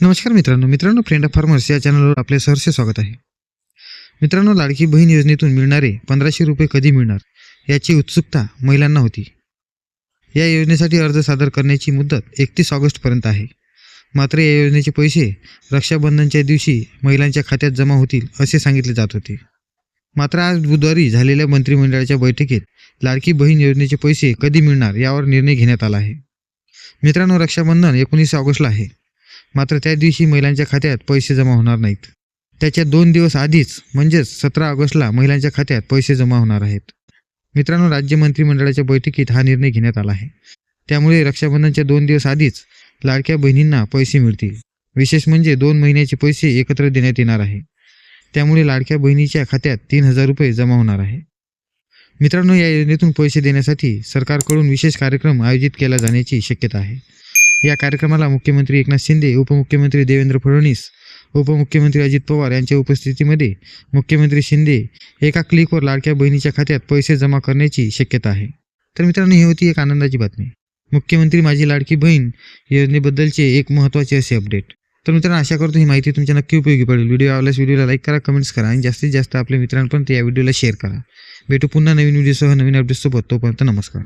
नमस्कार मित्रांनो मित्रांनो फ्रेंड ऑफ फार्मर्स या चॅनलवर आपले सहर्ष स्वागत आहे. मित्रांनो लाडकी बहीण योजनेतून मिळणारे पंधराशे रुपये कधी मिळणार याची उत्सुकता महिलांना होती. या योजनेसाठी अर्ज सादर करण्याची मुदत एकतीस ऑगस्टपर्यंत आहे. मात्र या योजनेचे पैसे रक्षाबंधनच्या दिवशी महिलांच्या खात्यात जमा होतील असे सांगितले जात होते. मात्र आज बुधवारी झालेल्या मंत्रिमंडळाच्या बैठकीत लाडकी बहीण योजनेचे पैसे कधी मिळणार यावर निर्णय घेण्यात आला आहे. मित्रांनो रक्षाबंधन एकोणीस ऑगस्टला आहे. मात्र त्या दिवशी महिलांच्या खात्यात पैसे जमा होणार नाहीत. त्याच्या दोन दिवस आधीच म्हणजेच सतरा ऑगस्टला महिलांच्या खात्यात पैसे जमा होणार आहेत. मित्रांनो राज्य मंत्रिमंडळाच्या बैठकीत हा निर्णय घेण्यात आला आहे. त्यामुळे रक्षाबंधनच्या दोन दिवस आधीच लाडक्या बहिणींना पैसे मिळतील. विशेष म्हणजे दोन महिन्याचे पैसे एकत्र देण्यात येणार आहे. त्यामुळे लाडक्या बहिणीच्या खात्यात तीन हजार रुपये जमा होणार आहे. मित्रांनो या योजनेतून पैसे देण्यासाठी सरकारकडून विशेष कार्यक्रम आयोजित केला जाण्याची शक्यता आहे. या कार्यक्रमाला मुख्यमंत्री एकनाथ शिंदे उपमुख्यमंत्री देवेंद्र फडणवीस उपमुख्यमंत्री अजित पवार यांच्या उपस्थितीमध्ये मुख्यमंत्री शिंदे एका क्लिकवर लाडक्या बहिणीच्या खात्यात पैसे जमा करण्याची शक्यता आहे. तर मित्रांनो ही होती एक आनंदाची बातमी. मुख्यमंत्री माझी लाडकी बहीण योजनेबद्दलचे एक महत्त्वाचे असे अपडेट. तर मित्रांनो आशा करतो ही माहिती तुमच्या नक्की उपयोगी पडेल. व्हिडिओ आवडल्यास व्हिडिओला लाईक करा कमेंट्स करा आणि जास्तीत जास्त आपल्या मित्रांपर्यंत या व्हिडिओला शेअर करा. भेटू पुन्हा नवीन व्हिडिओसह नवीन अपडेट्ससोबत तोपर्यंत नमस्कार.